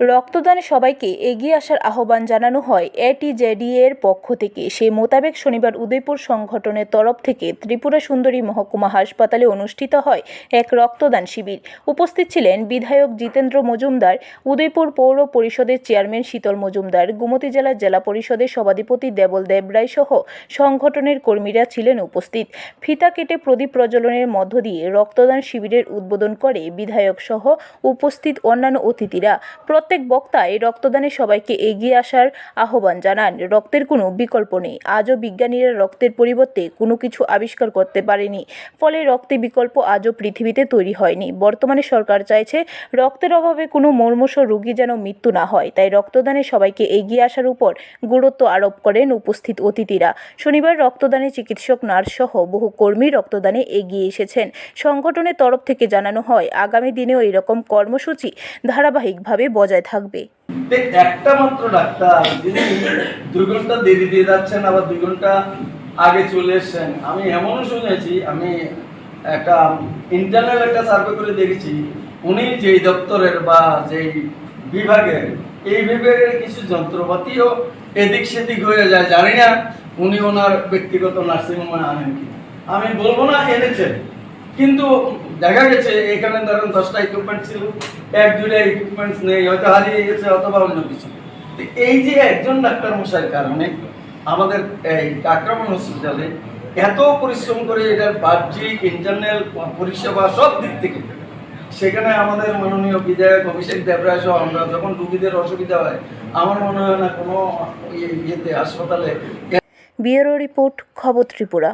রক্তদানে সবাইকে এগিয়ে আসার আহ্বান জানানো হয় এটিজেডি এর পক্ষ থেকে। সে মোতাবেক শনিবার উদয়পুর সংগঠনের তরফ থেকে ত্রিপুরা সুন্দরী মহকুমা হাসপাতালে অনুষ্ঠিত হয় এক রক্তদান শিবির। উপস্থিত ছিলেন বিধায়ক জিতেন্দ্র মজুমদার, উদয়পুর পৌর পরিষদের চেয়ারম্যান শীতল মজুমদার, গুমতি জেলা জেলা পরিষদের সভাধিপতি দেবল দেবরায় সহ সংগঠনের কর্মীরা ছিলেন উপস্থিত। ফিতা কেটে প্রদীপ প্রজ্বলনের মধ্য দিয়ে রক্তদান শিবিরের উদ্বোধন করে বিধায়ক সহ উপস্থিত অন্যান্য অতিথিরা। প্রত্যেক বক্তা এই রক্তদানে সবাইকে এগিয়ে আসার আহ্বান জানান। রক্তের কোনো বিকল্প নেই। আজও বিজ্ঞানীরা রক্তের পরিবর্তে কোনো কিছু আবিষ্কার করতে পারেনি। ফলে রক্তে বিকল্প আজও পৃথিবীতে তৈরি হয়নি। বর্তমানে সরকার চাইছে রক্তের অভাবে কোনো মর্মস রোগী যেন মৃত্যু না হয়। তাই রক্তদানে সবাইকে এগিয়ে আসার উপর গুরুত্ব আরোপ করেন উপস্থিত অতিথিরা। শনিবার রক্তদানে চিকিৎসক, নার্স সহ বহু কর্মী রক্তদানে এগিয়ে এসেছেন। সংগঠনের তরফ থেকে জানানো হয়, আগামী দিনেও এরকম কর্মসূচি ধারাবাহিকভাবে বজায় থাকবে। একটা মাত্র ডাক্তার, যিনি দুই ঘণ্টা দেরি দিয়ে যাচ্ছেন, আবার দুই ঘণ্টা আগে চলে এসছেন। আমি এমনও শুনেছি, আমি একটা ইন্টারনাল একটা সার্ভে করে দেখেছি, উনি যেই দপ্তরের বা যেই বিভাগের, এই বিভাগের কিছু যন্ত্রপাতিও এদিক সেদিক হয়ে যায়, জানি না উনি ওনার ব্যক্তিগত নার্সিংহোমে আনেন কি আমি বলব না এনেছেন, কিন্তু দেখা গেছে, এখানে ধরুন দশটা ইকুইপমেন্ট ছিল, এক, দুইটা ইকুইপমেন্টস নেই, হয়তো হারিয়ে গেছে, অথবা অন্য কিছু। তো এই যে একজন ডাক্তার মশাইয়ের কারণে আমাদের এই আক্রমণ হসপিটালে এত পরিশ্রম করে এটার বাহ্যিক ইন্টারনাল পরিষেবা সব দিক থেকে, সেখানে আমাদের মাননীয় বিধায়ক অভিষেক দেবরায় সহ আমরা যখন রুগীদের অসুবিধা হয়, আমার মনে হয় না কোনো ইয়ে- ইয়েতে, হাসপাতালে ব্যুরো রিপোর্ট খবর ত্রিপুরা।